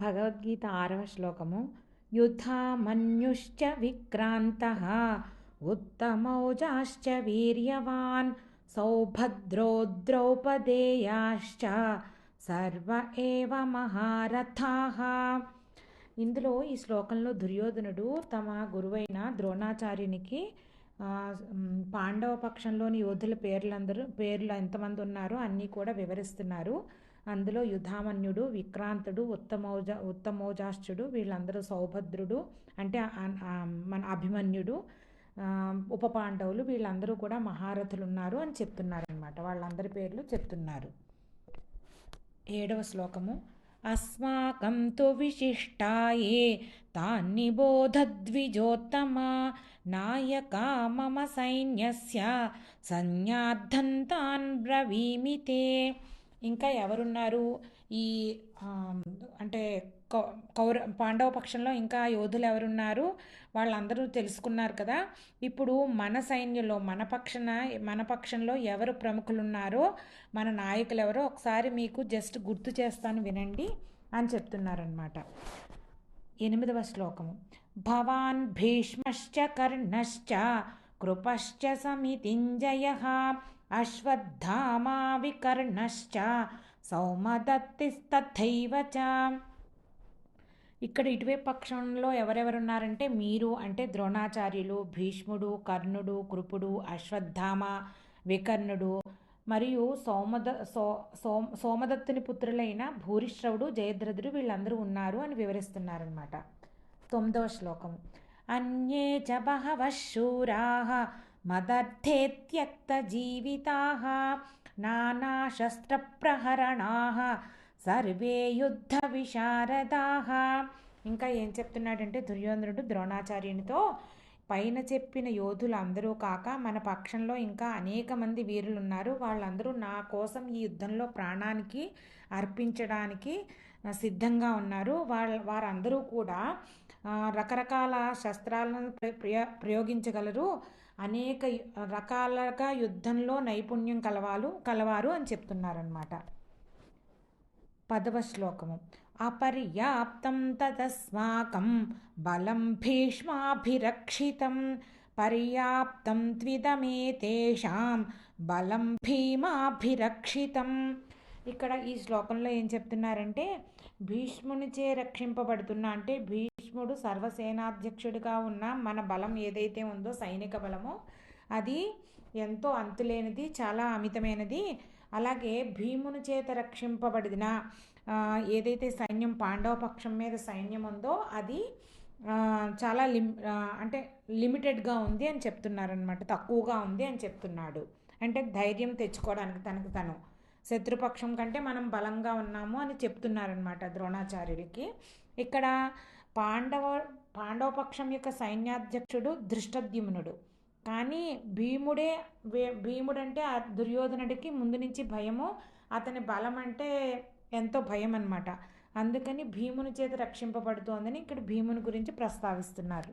భగవద్గీత ఆరవ శ్లోకము. యుధామన్యుశ్చ విక్రాంతః ఉత్తమౌజాశ్చ వీర్యవాన్ సౌభద్రో ద్రౌపదేయాశ్చ సర్వ ఏవ మహారథా. ఇందులో ఈ శ్లోకంలో దుర్యోధనుడు తమ గురువైన ద్రోణాచార్యునికి పాండవ పక్షంలోని యోధుల పేర్లందరూ పేర్లు ఎంతమంది ఉన్నారో అన్నీ కూడా వివరిస్తున్నారు. అందులో యుధామన్యుడు విక్రాంతుడు ఉత్తమౌజ ఉత్తమౌజాశ్చుడు వీళ్ళందరూ సౌభద్రుడు అంటే మన అభిమన్యుడు ఉప పాండవులు వీళ్ళందరూ కూడా మహారథులు ఉన్నారు అని చెప్తున్నారు అనమాట వాళ్ళందరి పేర్లు చెప్తున్నారు. ఏడవ శ్లోకము. అస్మాకం తు విశిష్టాయే తాన్నిబోధద్విజోత్తమ నాయకా మమ సైన్యస్య సంజ్ఞార్థం తాన్ బ్రవీమితే. ఇంకా ఎవరున్నారు? ఈ అంటే కౌ- కౌర పాండవ పక్షంలో ఇంకా యోధులు ఎవరున్నారు? వాళ్ళందరూ తెలుసుకున్నారు కదా. ఇప్పుడు మన సైన్యంలో మన పక్షన మన పక్షంలో ఎవరు ప్రముఖులు ఉన్నారో మన నాయకులు ఎవరో ఒకసారి మీకు జస్ట్ గుర్తు చేస్తాను వినండి అని చెప్తున్నారనమాట ఎనిమిదవ శ్లోకము. భవాన్ భీష్మశ్చ కర్ణశ్చ కృపశ్చ సమితింజయ. అశ్వత్థామా వికర్ణశ్చ సౌమదత్తిస్తథైవ చ ఇక్కడ ఇటువైపు పక్షంలో ఎవరెవరున్నారంటే మీరు అంటే ద్రోణాచార్యులు భీష్ముడు కర్ణుడు కృపుడు అశ్వత్థామ వికర్ణుడు మరియు సోమద సో సోమ సోమదత్తుని పుత్రులైన భూరిశ్రవుడు జయద్రథుడు వీళ్ళందరూ ఉన్నారు అని వివరిస్తున్నారనమాట తొమ్మిదవ శ్లోకం. అన్యే చ బహవశూరా మదర్థే త్యక్తజీవితాः నానాశస్త్రప్రహరణాः సర్వే యుద్ధ విశారదాः ఇంకా ఏం చెప్తున్నాడంటే దుర్యోధనుడు ద్రోణాచార్యునితో పైన చెప్పిన యోధులు అందరూ కాక మన పక్షంలో ఇంకా అనేక మంది వీరులు ఉన్నారు వాళ్ళందరూ నా కోసం ఈ యుద్ధంలో ప్రాణానికి అర్పించడానికి సిద్ధంగా ఉన్నారు. వాళ్ళ వారందరూ కూడా రకరకాల శస్త్రాలను ప్ర- ప్రయ- ప్రయోగించగలరు. అనేక రకాలుగా యుద్ధంలో నైపుణ్యం కలవాలు కలవారు అని చెప్తున్నారనమాట పదవ శ్లోకము. అపర్యాప్తం తదస్మాకం బలం భీష్మాభిరక్షితం పర్యాప్తం త్విదమేతేషాం బలం భీమాభిరక్షితం ఇక్కడ ఈ శ్లోకంలో ఏం చెప్తున్నారంటే భీష్మునిచే రక్షింపబడుతున్న అంటే భీష్ముడు సర్వసేనాధ్యక్షుడిగా ఉన్న మన బలం ఏదైతే ఉందో సైనిక బలమో అది ఎంతో అంతులేనిది చాలా అమితమైనది. అలాగే భీముని చేత రక్షింపబడిన ఏదైతే సైన్యం పాండవ పక్షం మీద సైన్యం ఉందో అది చాలా లిమ్ అంటే లిమిటెడ్గా ఉంది అని చెప్తున్నారనమాట తక్కువగా ఉంది అని చెప్తున్నాడు. అంటే ధైర్యం తెచ్చుకోవడానికి తనకు తను శత్రుపక్షం కంటే మనం బలంగా ఉన్నాము అని చెప్తున్నారనమాట ద్రోణాచార్యుడికి. ఇక్కడ పాండవ పాండవ పక్షం యొక్క సైన్యాధ్యక్షుడు దృష్టద్యుమ్నుడు. కానీ భీముడే భీముడంటే ఆ దుర్యోధనుడికి ముందు నుంచి భయము అతని బలం అంటే ఎంతో భయం అనమాట అందుకని భీముని చేత రక్షింపబడుతోందని ఇక్కడ భీముని గురించి ప్రస్తావిస్తున్నారు.